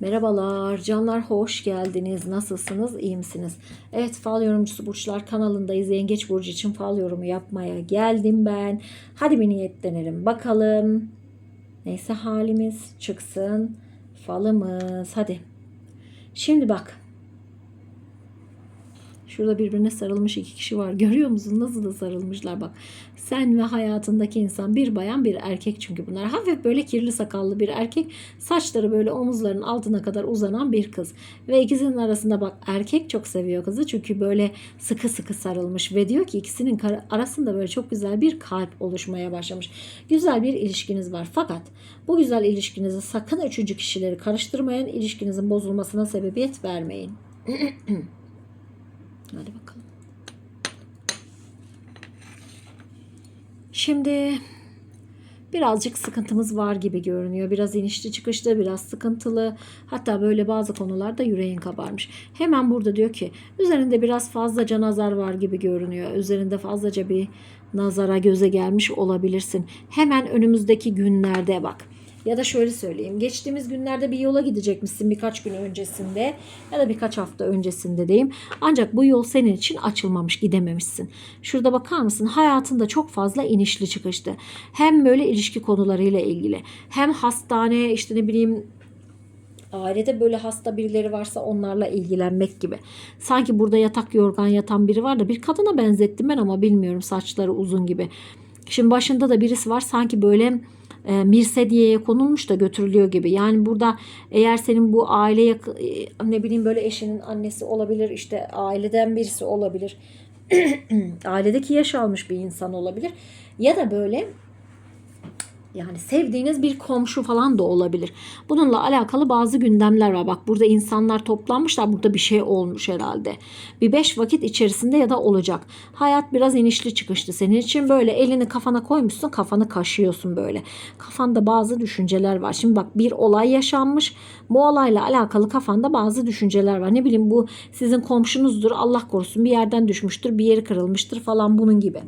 Merhabalar canlar hoş geldiniz. Nasılsınız? İyi misiniz? Evet fal yorumcusu burçlar kanalındayız. Yengeç burcu için fal yorumu yapmaya geldim ben. Hadi bir niyetlenelim bakalım. Neyse halimiz çıksın. Falımız hadi. Şimdi bak. Şurada birbirine sarılmış iki kişi var. Görüyor musun? Nasıl da sarılmışlar bak. Sen ve hayatındaki insan bir bayan bir erkek çünkü bunlar. Hafif böyle kirli sakallı bir erkek. Saçları böyle omuzlarının altına kadar uzanan bir kız. Ve ikisinin arasında bak erkek çok seviyor kızı. Çünkü böyle sıkı sıkı sarılmış. Ve diyor ki ikisinin arasında böyle çok güzel bir kalp oluşmaya başlamış. Güzel bir ilişkiniz var. Fakat bu güzel ilişkinizi sakın üçüncü kişileri karıştırmayan ilişkinizin bozulmasına sebebiyet vermeyin. Hadi bakalım. Şimdi birazcık sıkıntımız var gibi görünüyor. Biraz inişli çıkışlı, biraz sıkıntılı. Hatta böyle bazı konularda yüreğin kabarmış. Hemen burada diyor ki üzerinde biraz fazlaca nazar var gibi görünüyor. Üzerinde fazlaca bir nazara göze gelmiş olabilirsin. Hemen önümüzdeki günlerde bak. Ya da şöyle söyleyeyim. Geçtiğimiz günlerde bir yola gidecekmişsin birkaç gün öncesinde ya da birkaç hafta öncesinde diyeyim. Ancak bu yol senin için açılmamış, gidememişsin. Şurada bakar mısın? Hayatında çok fazla inişli çıkıştı. Hem böyle ilişki konularıyla ilgili, hem hastane işte ne bileyim ailede böyle hasta birileri varsa onlarla ilgilenmek gibi. Sanki burada yatak yorgan yatan biri var da bir kadına benzettim ben ama bilmiyorum saçları uzun gibi. Şimdi başında da birisi var sanki böyle e, Mirsediyeye konulmuş da götürülüyor gibi. Yani burada eğer senin bu aile e, ne bileyim böyle eşinin annesi olabilir işte aileden birisi olabilir. Ailedeki yaş almış bir insan olabilir. Ya da böyle yani sevdiğiniz bir komşu falan da olabilir. Bununla alakalı bazı gündemler var. Bak burada insanlar toplanmışlar. Burada bir şey olmuş herhalde. Bir beş vakit içerisinde ya da olacak. Hayat biraz inişli çıkışlı senin için. Böyle elini kafana koymuşsun. Kafanı kaşıyorsun böyle. Kafanda bazı düşünceler var. Şimdi bak bir olay yaşanmış. Bu olayla alakalı kafanda bazı düşünceler var. Ne bileyim bu sizin komşunuzdur. Allah korusun bir yerden düşmüştür. Bir yeri kırılmıştır falan bunun gibi.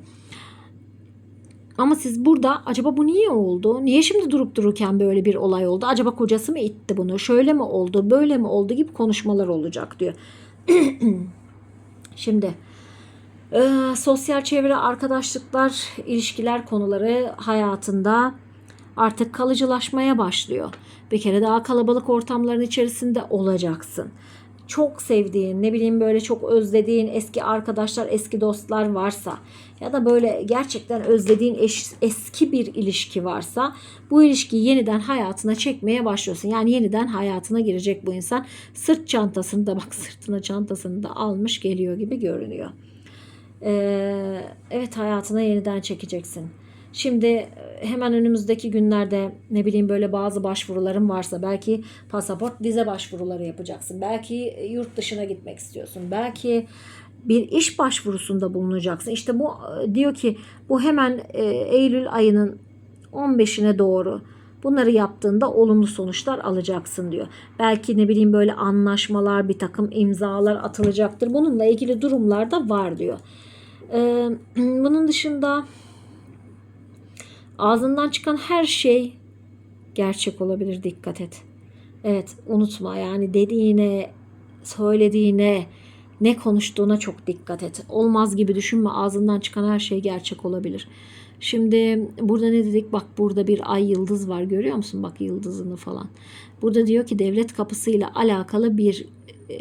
Ama siz burada acaba bu niye oldu? Niye şimdi durup dururken böyle bir olay oldu? Acaba kocası mı itti bunu? Şöyle mi oldu? Böyle mi oldu? gibi konuşmalar olacak diyor. şimdi e, sosyal çevre, arkadaşlıklar, ilişkiler konuları hayatında artık kalıcılaşmaya başlıyor. Bir kere daha kalabalık ortamların içerisinde olacaksın. Çok sevdiğin, ne bileyim böyle çok özlediğin eski arkadaşlar, eski dostlar varsa ya da böyle gerçekten özlediğin eş, eski bir ilişki varsa bu ilişkiyi yeniden hayatına çekmeye başlıyorsun. Yani yeniden hayatına girecek bu insan. Sırt çantasını da bak sırtına çantasını da almış geliyor gibi görünüyor. Ee, evet hayatına yeniden çekeceksin. Şimdi e, hemen önümüzdeki günlerde ne bileyim böyle bazı başvuruların varsa belki pasaport vize başvuruları yapacaksın. Belki yurt dışına gitmek istiyorsun. Belki bir iş başvurusunda bulunacaksın. İşte bu e, diyor ki bu hemen e, Eylül ayının 15'ine doğru bunları yaptığında olumlu sonuçlar alacaksın diyor. Belki ne bileyim böyle anlaşmalar, bir takım imzalar atılacaktır. Bununla ilgili durumlar da var diyor. Bunun dışında ağzından çıkan her şey gerçek olabilir dikkat et. Evet unutma yani dediğine, söylediğine, ne konuştuğuna çok dikkat et. Olmaz gibi düşünme ağzından çıkan her şey gerçek olabilir. Şimdi burada ne dedik? Bak burada bir ay yıldız var görüyor musun? Bak yıldızını falan. Burada diyor ki devlet kapısıyla alakalı bir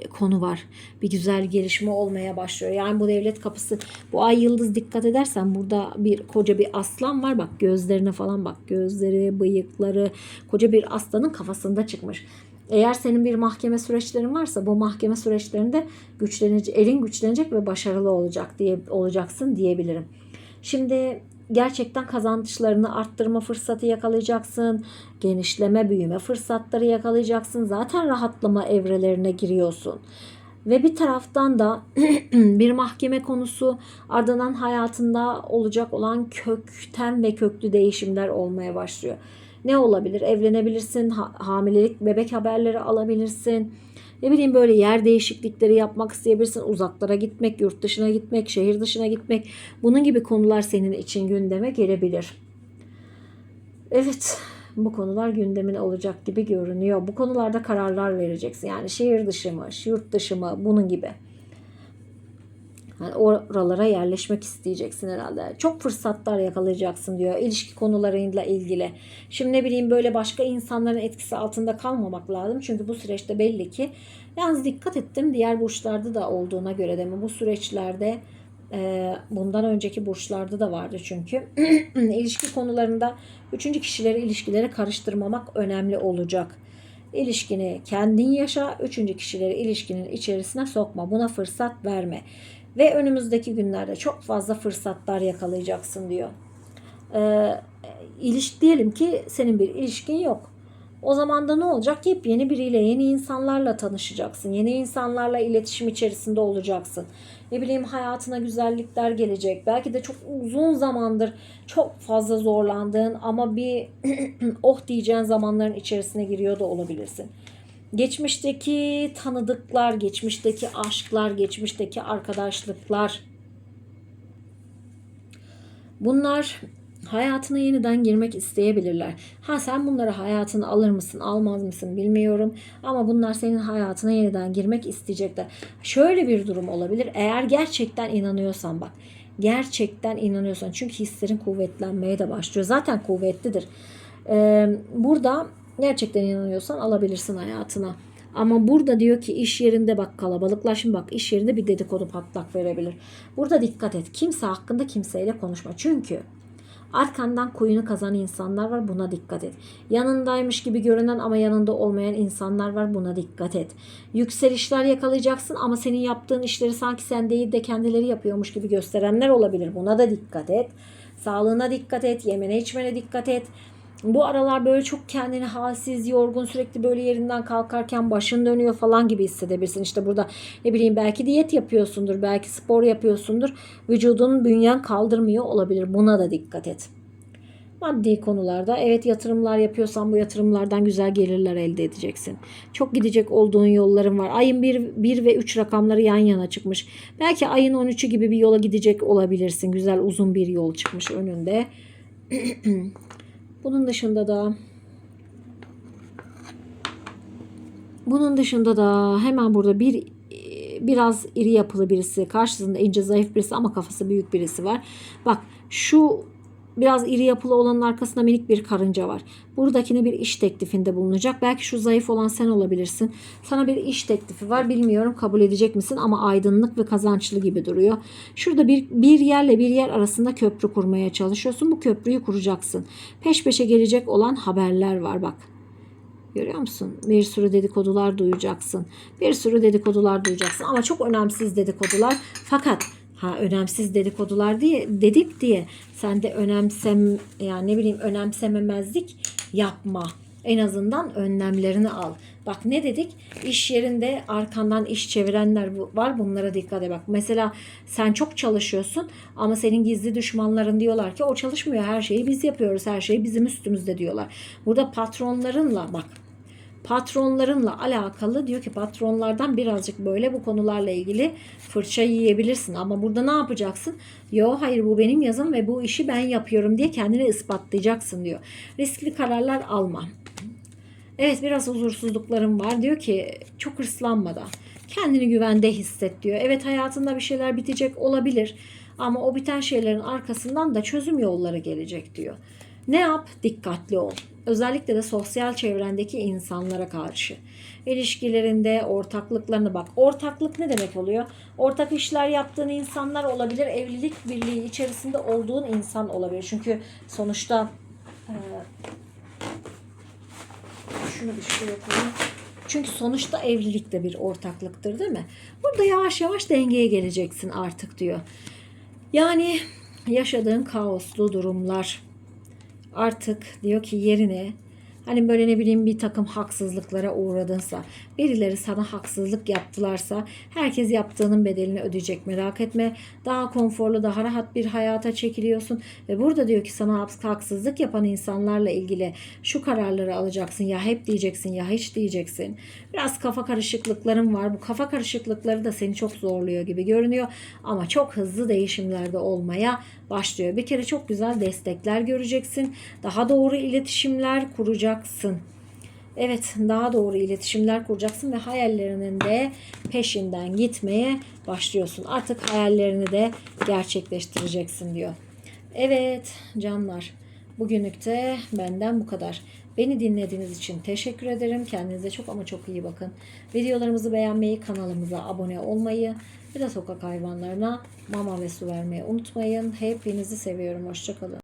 konu var. Bir güzel gelişme olmaya başlıyor. Yani bu devlet kapısı bu ay yıldız dikkat edersen burada bir koca bir aslan var. Bak gözlerine falan bak. Gözleri, bıyıkları koca bir aslanın kafasında çıkmış. Eğer senin bir mahkeme süreçlerin varsa bu mahkeme süreçlerinde güçlenecek, elin güçlenecek ve başarılı olacak diye olacaksın diyebilirim. Şimdi gerçekten kazançlarını arttırma fırsatı yakalayacaksın. Genişleme, büyüme fırsatları yakalayacaksın. Zaten rahatlama evrelerine giriyorsun. Ve bir taraftan da bir mahkeme konusu ardından hayatında olacak olan kökten ve köklü değişimler olmaya başlıyor. Ne olabilir? Evlenebilirsin, ha- hamilelik, bebek haberleri alabilirsin. Ne bileyim böyle yer değişiklikleri yapmak isteyebilirsin. Uzaklara gitmek, yurt dışına gitmek, şehir dışına gitmek. Bunun gibi konular senin için gündeme gelebilir. Evet, bu konular gündemin olacak gibi görünüyor. Bu konularda kararlar vereceksin. Yani şehir dışı mı, yurt dışı mı bunun gibi. Yani oralara yerleşmek isteyeceksin herhalde. Çok fırsatlar yakalayacaksın diyor ilişki konularıyla ilgili. Şimdi ne bileyim böyle başka insanların etkisi altında kalmamak lazım. Çünkü bu süreçte belli ki yalnız dikkat ettim diğer burçlarda da olduğuna göre de mi bu süreçlerde e, bundan önceki burçlarda da vardı çünkü ilişki konularında üçüncü kişileri ilişkileri karıştırmamak önemli olacak. İlişkini kendin yaşa, üçüncü kişileri ilişkinin içerisine sokma. Buna fırsat verme. Ve önümüzdeki günlerde çok fazla fırsatlar yakalayacaksın diyor. Ee, iliş diyelim ki senin bir ilişkin yok. O zaman da ne olacak? Yepyeni biriyle, yeni insanlarla tanışacaksın. Yeni insanlarla iletişim içerisinde olacaksın. Ne bileyim hayatına güzellikler gelecek. Belki de çok uzun zamandır çok fazla zorlandığın ama bir oh diyeceğin zamanların içerisine giriyor da olabilirsin. Geçmişteki tanıdıklar, geçmişteki aşklar, geçmişteki arkadaşlıklar. Bunlar hayatına yeniden girmek isteyebilirler. Ha sen bunları hayatına alır mısın, almaz mısın bilmiyorum. Ama bunlar senin hayatına yeniden girmek isteyecekler. Şöyle bir durum olabilir. Eğer gerçekten inanıyorsan bak. Gerçekten inanıyorsan. Çünkü hislerin kuvvetlenmeye de başlıyor. Zaten kuvvetlidir. Ee, burada gerçekten inanıyorsan alabilirsin hayatına. Ama burada diyor ki iş yerinde bak kalabalıklar şimdi bak iş yerinde bir dedikodu patlak verebilir. Burada dikkat et. Kimse hakkında kimseyle konuşma. Çünkü arkandan kuyunu kazan insanlar var buna dikkat et. Yanındaymış gibi görünen ama yanında olmayan insanlar var buna dikkat et. Yükselişler yakalayacaksın ama senin yaptığın işleri sanki sen değil de kendileri yapıyormuş gibi gösterenler olabilir. Buna da dikkat et. Sağlığına dikkat et, yemene içmene dikkat et. Bu aralar böyle çok kendini halsiz, yorgun, sürekli böyle yerinden kalkarken başın dönüyor falan gibi hissedebilirsin. İşte burada ne bileyim belki diyet yapıyorsundur, belki spor yapıyorsundur. Vücudun bünyen kaldırmıyor olabilir. Buna da dikkat et. Maddi konularda evet yatırımlar yapıyorsan bu yatırımlardan güzel gelirler elde edeceksin. Çok gidecek olduğun yolların var. Ayın 1, 1 ve 3 rakamları yan yana çıkmış. Belki ayın 13'ü gibi bir yola gidecek olabilirsin. Güzel uzun bir yol çıkmış önünde. Bunun dışında da bunun dışında da hemen burada bir biraz iri yapılı birisi, karşısında ince zayıf birisi ama kafası büyük birisi var. Bak şu biraz iri yapılı olanın arkasında minik bir karınca var. Buradakine bir iş teklifinde bulunacak. Belki şu zayıf olan sen olabilirsin. Sana bir iş teklifi var. Bilmiyorum kabul edecek misin ama aydınlık ve kazançlı gibi duruyor. Şurada bir, bir yerle bir yer arasında köprü kurmaya çalışıyorsun. Bu köprüyü kuracaksın. Peş peşe gelecek olan haberler var bak. Görüyor musun? Bir sürü dedikodular duyacaksın. Bir sürü dedikodular duyacaksın ama çok önemsiz dedikodular. Fakat ha önemsiz dedikodular diye dedik diye sen de önemsem yani ne bileyim önemsememezlik yapma. En azından önlemlerini al. Bak ne dedik? İş yerinde arkandan iş çevirenler var. Bunlara dikkat et. Bak mesela sen çok çalışıyorsun ama senin gizli düşmanların diyorlar ki o çalışmıyor. Her şeyi biz yapıyoruz. Her şey bizim üstümüzde diyorlar. Burada patronlarınla bak patronlarınla alakalı diyor ki patronlardan birazcık böyle bu konularla ilgili fırça yiyebilirsin. Ama burada ne yapacaksın? Yo hayır bu benim yazım ve bu işi ben yapıyorum diye kendini ispatlayacaksın diyor. Riskli kararlar alma. Evet biraz huzursuzluklarım var. Diyor ki çok hırslanmadan kendini güvende hisset diyor. Evet hayatında bir şeyler bitecek olabilir ama o biten şeylerin arkasından da çözüm yolları gelecek diyor. Ne yap? Dikkatli ol. Özellikle de sosyal çevrendeki insanlara karşı. İlişkilerinde ortaklıklarına bak. Ortaklık ne demek oluyor? Ortak işler yaptığın insanlar olabilir. Evlilik birliği içerisinde olduğun insan olabilir. Çünkü sonuçta e, şunu bir şuraya koyayım. Çünkü sonuçta evlilik de bir ortaklıktır değil mi? Burada yavaş yavaş dengeye geleceksin artık diyor. Yani yaşadığın kaoslu durumlar artık diyor ki yerine Hani böyle ne bileyim bir takım haksızlıklara uğradınsa, birileri sana haksızlık yaptılarsa herkes yaptığının bedelini ödeyecek merak etme. Daha konforlu, daha rahat bir hayata çekiliyorsun ve burada diyor ki sana haks- haksızlık yapan insanlarla ilgili şu kararları alacaksın. Ya hep diyeceksin ya hiç diyeceksin. Biraz kafa karışıklıkların var. Bu kafa karışıklıkları da seni çok zorluyor gibi görünüyor ama çok hızlı değişimlerde olmaya başlıyor. Bir kere çok güzel destekler göreceksin. Daha doğru iletişimler kuracaksın. Evet, daha doğru iletişimler kuracaksın ve hayallerinin de peşinden gitmeye başlıyorsun. Artık hayallerini de gerçekleştireceksin diyor. Evet canlar, bugünlük de benden bu kadar. Beni dinlediğiniz için teşekkür ederim. Kendinize çok ama çok iyi bakın. Videolarımızı beğenmeyi, kanalımıza abone olmayı ve de sokak hayvanlarına mama ve su vermeyi unutmayın. Hepinizi seviyorum. Hoşçakalın.